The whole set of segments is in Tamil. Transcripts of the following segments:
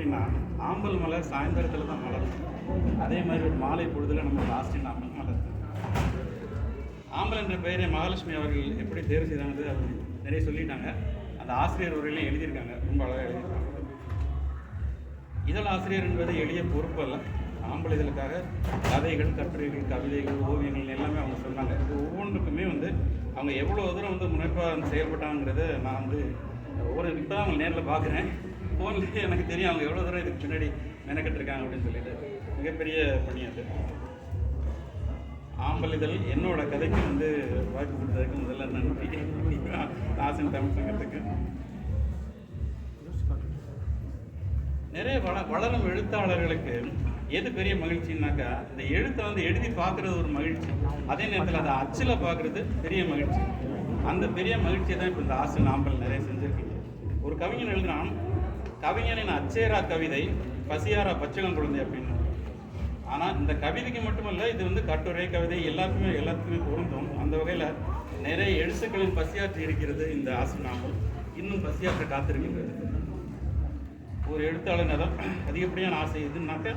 எப்படின்னா ஆம்பல் மலர் சாயந்தரத்தில் தான் மலரும். அதே மாதிரி ஒரு மாலை பொழுதில் நம்ம லாஸ்டின் ஆம்பல் மலர். ஆம்பல் என்ற பெயரை மகாலட்சுமி அவர்கள் எப்படி தேர்வு செய்தாங்கிறது அவர் நிறைய சொல்லிட்டாங்க. அந்த ஆசிரியர் உரையிலையும் எழுதியிருக்காங்க. ரொம்ப அழகாக எழுதியிருக்காங்க. இதழ் ஆசிரியர் என்பது எளிய பொறுப்பு அல்ல. ஆம்பல் இதழுக்காக கதைகள் கட்டுரைகள் கவிதைகள் ஓவியங்கள் எல்லாமே அவங்க சொன்னாங்க. இது ஒவ்வொன்றுக்குமே வந்து அவங்க எவ்வளோ தூரம் வந்து முனைப்பாக செயல்பட்டாங்கிறத நான் வந்து ஒவ்வொரு இப்போ தான் அவங்க நேரில் பார்க்குறேன். ஃபோன்லேயே எனக்கு தெரியும் அவங்க எவ்வளோ தூரம் இதுக்கு பின்னாடி மெனக்கெட்டிருக்காங்க அப்படின்னு சொல்லிட்டு. மிகப்பெரிய பணி அது. ஆம்பல் இதழ் என்னோட கதைக்கு வந்து வாய்ப்பு கொடுத்ததுக்கு முதல்ல நன்றி. ஆசன் தமிழ் சங்கத்துக்கு. நிறைய வள வளரும் எழுத்தாளர்களுக்கு எது பெரிய மகிழ்ச்சின்னாக்கா இந்த எழுத்தை வந்து எழுதி பார்க்குறது ஒரு மகிழ்ச்சி. அதே நேரத்தில் அதை அச்சில் பார்க்குறது பெரிய மகிழ்ச்சி. அந்த பெரிய மகிழ்ச்சியை தான் இப்போ இந்த ஆசன் ஆம்பல் நிறைய செஞ்சுருக்கீங்க ஒரு கவிஞன் எழுதினான் கவிஞனின் அச்சேரா கவிதை பசியாரா பச்சளம் குழந்தை அப்படின்னு. ஆனால் இந்த கவிதைக்கு மட்டுமல்ல இது வந்து கட்டுரை கவிதை எல்லாத்துக்குமே எல்லாத்துக்குமே பொருந்தும். அந்த வகையில் நிறைய எழுத்துக்களின் பசியாற்றி இருக்கிறது இந்த ஆசை நாவல் இன்னும் பசியாற்ற காத்திருக்கின்றது. ஒரு எழுத்தாளன் தான் அதிகப்படியான ஆசை எதுனாக்க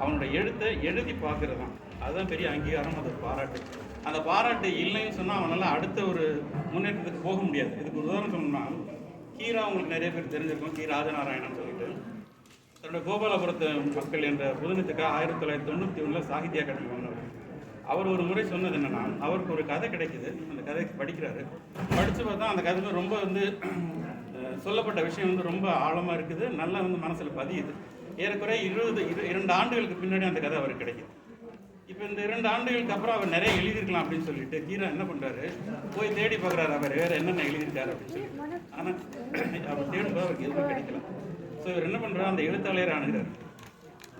அவனோட எழுத்தை எழுதி பார்க்கறது தான் அதுதான் பெரிய அங்கீகாரம் அது பாராட்டு. அந்த பாராட்டு இல்லைன்னு சொன்னால் அவனால் அடுத்த ஒரு முன்னேற்றத்துக்கு போக முடியாது. இதுக்கு உதாரணம் சொன்னால் கீரா உங்களுக்கு நிறைய பேர் தெரிஞ்சிருக்கும். கீ ராஜநாராயணன் சொல்லிட்டு. தன்னுடைய கோபாலபுரத்து மக்கள் என்ற புதினத்துக்காக ஆயிரத்தி தொள்ளாயிரத்தி தொண்ணூற்றி ஒன்றில் சாகித்ய அகாடமி வந்தவர். அவர் ஒரு முறை சொன்னது என்னென்னா அவருக்கு ஒரு கதை கிடைக்குது. அந்த கதை படிக்கிறாரு. படித்து பார்த்தா அந்த கதை ரொம்ப வந்து சொல்லப்பட்ட விஷயம் வந்து ரொம்ப ஆழமாக இருக்குது. நல்லா வந்து மனசில் பதியுது. ஏறக்குறைய இருபது இரு இரண்டு ஆண்டுகளுக்கு பின்னாடி அந்த கதை அவருக்கு கிடைக்குது. இப்போ இந்த இரண்டு ஆண்டுகளுக்கு அப்புறம் அவர் நிறைய எழுதியிருக்கலாம் அப்படின்னு சொல்லிட்டு கீரா என்ன பண்ணுறாரு போய் தேடி பார்க்குறாரு. அவர் வேறு என்னென்ன எழுதியிருக்காரு அப்படின்னு சொல்லி ஆனால் அவர் தேடும்போது அவருக்கு எதுவும் கிடைக்கல. ஸோ இவர் என்ன பண்ணுறாரு அந்த எழுத்தாளையர் அணுகிறார்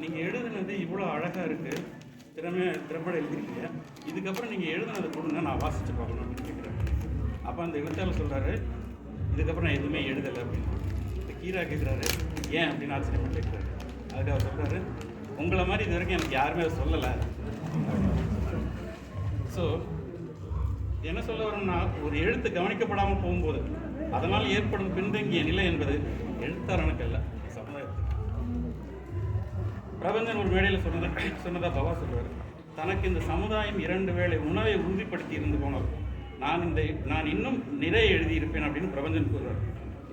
நீங்கள் எழுதுனது இவ்வளோ அழகாக இருக்குது திறமையாக திறம்பட எழுதிருக்கீங்க இதுக்கப்புறம் நீங்கள் எழுதுனதை கொடுங்க நான் வாசித்து பார்க்கணும் அப்படின்னு கேட்குறாரு அப்போ அந்த எழுத்தாளர் சொல்கிறாரு இதுக்கப்புறம் நான் எதுவுமே எழுதலை அப்படின்னு. இந்த கீரா கேட்குறாரு ஏன்? அப்படின்னு ஆச்சரியமாக கேட்குறாரு அதுக்கு அவர் சொல்கிறாரு உங்களை மாதிரி இது வரைக்கும் எனக்கு யாருமே சொல்லலை. ஸோ என்ன சொல்ல வரோம்னா ஒரு எழுத்து கவனிக்கப்படாமல் போகும்போது அதனால் ஏற்படும் பின்தங்கிய நிலை என்பது எழுத்தாளனுக்கு அல்ல சமுதாயத்துக்கு. பிரபஞ்சன் ஒரு மேடையில் சொன்னதை சொன்னதாக பவா சொல்லுவார் தனக்கு இந்த சமுதாயம் இரண்டு வேளை உணவை உறுதிப்படுத்தி இருந்து போனது. நான் இந்த நான் இன்னும் நிறைய எழுதியிருப்பேன் அப்படின்னு பிரபஞ்சன் கூறுவார்.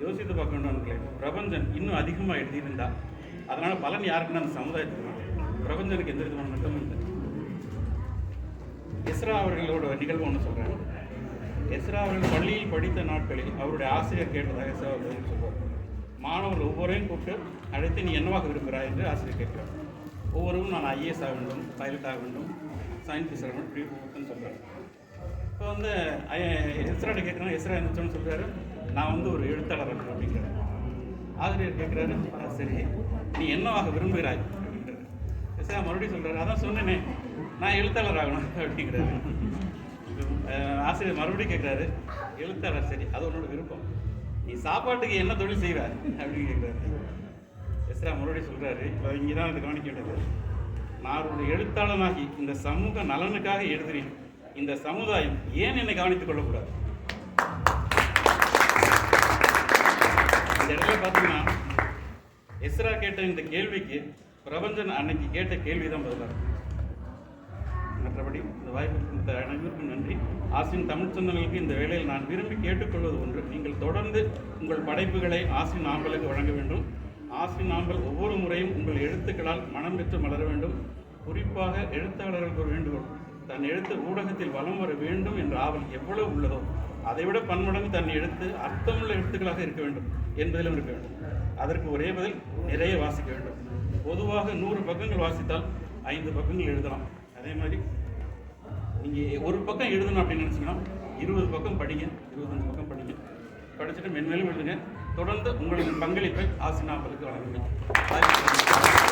யோசித்து பார்க்க வேண்டாம்களே பிரபஞ்சன் இன்னும் அதிகமாக எழுதியிருந்தா அதனால் பலன் யாருக்குன்னா அந்த சமுதாயத்துக்கு பிரபஞ்சனுக்கு எந்த விதமான நட்டமும் இல்லை. எஸ்ரா அவர்களோட நிகழ்வு ஒன்று சொல்கிறேன் எஸ்ரா அவர்கள் பள்ளியில் படித்த நாட்களில் அவருடைய ஆசிரியர் கேட்டதாக எஸ்ரா அவர்கள் சொல்வார். மாணவர்கள் ஒவ்வொருவரையும் கூப்பிட்டு அழைத்து நீ என்னவாக விரும்புகிறாய்? என்று ஆசிரியர் கேட்கிறார். ஒவ்வொருவரும் நான் ஐஏஎஸ் ஆக வேண்டும் பைலட் ஆக வேண்டும் சயின்டிஸ்ட் ஆக வேண்டும் இப்படி சொல்கிறார் இப்போ வந்து எஸ்ராட்ட கேட்குறாங்க எஸ்ரா என்ன சொல்கிறாரு நான் வந்து ஒரு எழுத்தாளர் அப்படிங்கிறார். ஆசிரியர் கேட்குறாரு சரி நீ என்னவாக விரும்புகிறாய்? அப்படின்றார். எஸ்ரா மறுபடியும் சொல்கிறாரு அதான் சொன்னேனே நான் எழுத்தாளர் ஆகணும் அப்படிங்கிறாரு. ஆசிரியர் மறுபடியும் கேட்குறாரு எழுத்தாளர் சரி அது உன்னோட விருப்பம். நீ சாப்பாட்டுக்கு என்ன தொழில் செய்வ அப்படின்னு கேட்குறாரு எஸ்ரா மறுபடியும் சொல்கிறாரு இப்போ இங்கே தான் வந்து கவனிக்க வேண்டியது. நான் ஒரு எழுத்தாளனாகி இந்த சமூக நலனுக்காக எழுதுறேன். இந்த சமுதாயம் ஏன் என்னை கவனித்துக் கொள்ளக்கூடாது? இந்த இடத்துல பார்த்தீங்கன்னா எஸ்ரா கேட்ட இந்த கேள்விக்கு பிரபஞ்சன் அன்னைக்கு கேட்ட கேள்வி தான் பதிலாக வாய்ப்பு கொடுத்த அனைவருக்கும் நன்றி. ஆசின் தமிழ் சொந்தங்களுக்கு இந்த வேளையில் நான் விரும்பி கேட்டுக்கொள்வது ஒன்று. நீங்கள் தொடர்ந்து உங்கள் படைப்புகளை ஆசின் ஆம்பலுக்கு வழங்க வேண்டும். ஆசின் ஆம்பல் ஒவ்வொரு முறையும் உங்கள் எழுத்துக்களால் மனம் பெற்று மலர வேண்டும். குறிப்பாக எழுத்தாளர்களுக்கு ஒரு வேண்டுகோள். தன் எழுத்து ஊடகத்தில் வலம் வர வேண்டும் என்ற ஆவல் எவ்வளவு உள்ளதோ அதைவிட பன்மடங்கு தன் எழுத்து அர்த்தமுள்ள எழுத்துக்களாக இருக்க வேண்டும் என்பதிலும் இருக்க வேண்டும். அதற்கு ஒரே பதில் நிறைய வாசிக்க வேண்டும். பொதுவாக நூறு பக்கங்கள் வாசித்தால் ஐந்து பக்கங்கள் எழுதலாம். அதே மாதிரி நீங்கள் ஒரு பக்கம் எழுதணும் அப்படின்னு நினச்சிங்கன்னா இருபது பக்கம் படிங்க இருபத்தஞ்சு பக்கம் படிங்க. படிச்சுட்டு மென்மேலும் எழுதுங்க. தொடர்ந்து உங்களின் பங்களிப்பை ஆசினாப்பலுக்கு வழங்குங்க